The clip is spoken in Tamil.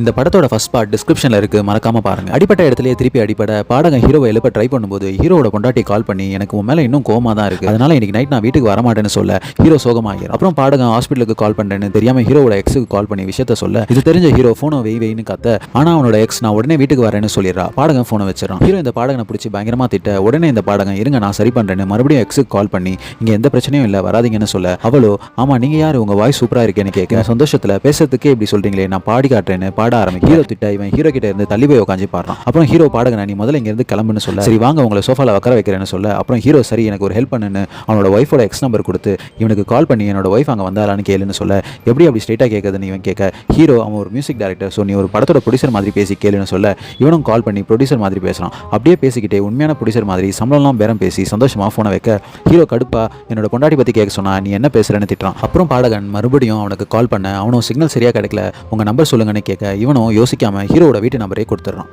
இந்த படத்தோட ஃபர்ஸ்ட் பார்ட் டிஸ்கிரிப்ஷனில் இருக்கு. மறக்காம பாருங்க. அடிப்பட்ட இடத்துலயே திருப்பி அடிப்பட பாடகம் ஹீரோவை எழுப்ப ட்ரை பண்ணும்போது ஹீரோட பொண்டாட்டி கால் பண்ணி எனக்கு உன் மேல இன்னும் கோமா தான் இருக்கு. அதனால இன்னைக்கு நைட் நான் வீட்டுக்கு வரமாட்டேன்னு சொல்ல ஹீரோ சோகமாகிறார் அப்புறம் பாடகம் ஹாஸ்பிட்டலுக்கு கால் பண்றேன்னு தெரியாம ஹீரோட எக்ஸுக்கு கால் பண்ணி விஷயத்த சொல்ல இது தெரிஞ்ச ஹீரோ ஃபோனை வெய் வெயின்னு கத்த. ஆனா அவனோட எக்ஸ் நான் உடனே வீட்டுக்கு வரேன்னு சொல்லிடுறா. பாடகன் ஃபோனை வச்சிடறான். ஹீரோ இந்த பாடகனை பிடிச்சி பயங்கரமா திட்ட உடனே இந்த பாடகம் இருங்க நான் சரி பண்றேன்னு மறுபடியும் எக்ஸுக்கு கால் பண்ணி இங்க எந்த பிரச்சனையும் இல்ல வராதீங்கன்னு சொல்ல அவளோ ஆமா நீங்க யாரு? உங்க வாய்ஸ் சூப்பரா இருக்கேன்னு கேட்க சந்தோஷத்துல பேசுறதுக்கே இப்படி சொல்றீங்களே நான் பாடி காட்டுறேன்னு பாட ஆரம்பிக்கும். ஹீரோ திட்ட இவன் ஹீரோ கிட்ட இருந்து தள்ளி போய் உட்காந்து பாடுறான். அப்புறம் ஹீரோ பாடுங்க நீ முதல்ல இங்க இருந்து கிளம்புன்னு சொல்ல. சரி வாங்க உங்களை சோஃபால உட்கார வைக்கிறேன்னு சொல்ல. அப்புறம் ஹீரோ சரி எனக்கு ஒரு ஹெல்ப் பண்ணுன்னு அவனோட ஒய்ஃபோட எக்ஸ் நம்பர் கொடுத்து இவனுக்கு கால் பண்ணி என்னோட ஒய்ஃப் அங்கே வந்தாலான்னு கேளுன்னு சொல்ல. எப்படி அப்படி ஸ்ட்ரைட்டாக கேட்குதுன்னு இவன் கேட்க ஹீரோ அவன் ஒரு மியூசிக் டைரக்டர் ஸோ நீ ஒரு படத்தோட ப்ரொடியூசர் மாதிரி பேசி கேளுன்னு சொல்ல. இவனும் கால் பண்ணி ப்ரொடியூசர் மாதிரி பேசுகிறான் அப்படியே பேசிக்கிட்டே உண்மையான ப்ரொடியூசர் மாதிரி சம்பளம்லாம் பேரம் பேசி சந்தோஷமாக ஃபோனை வைக்க ஹீரோ கடுப்பா என்னோட பொண்டாட்டி பற்றி கேட்க சொன்னா நீ என்ன பேசுறேன்னு திட்டுறான். அப்புறம் பாடகன் மறுபடியும் அவனுக்கு கால் பண்ண அவனும் சிக்னல் சரியாக கிடைக்கல உங்கள் நம்பர் சொல்லுங்கன்னு கேட்க இவனும் யோசிக்காம ஹீரோவோட வீட்டு நம்பரே கொடுத்துட்றான்.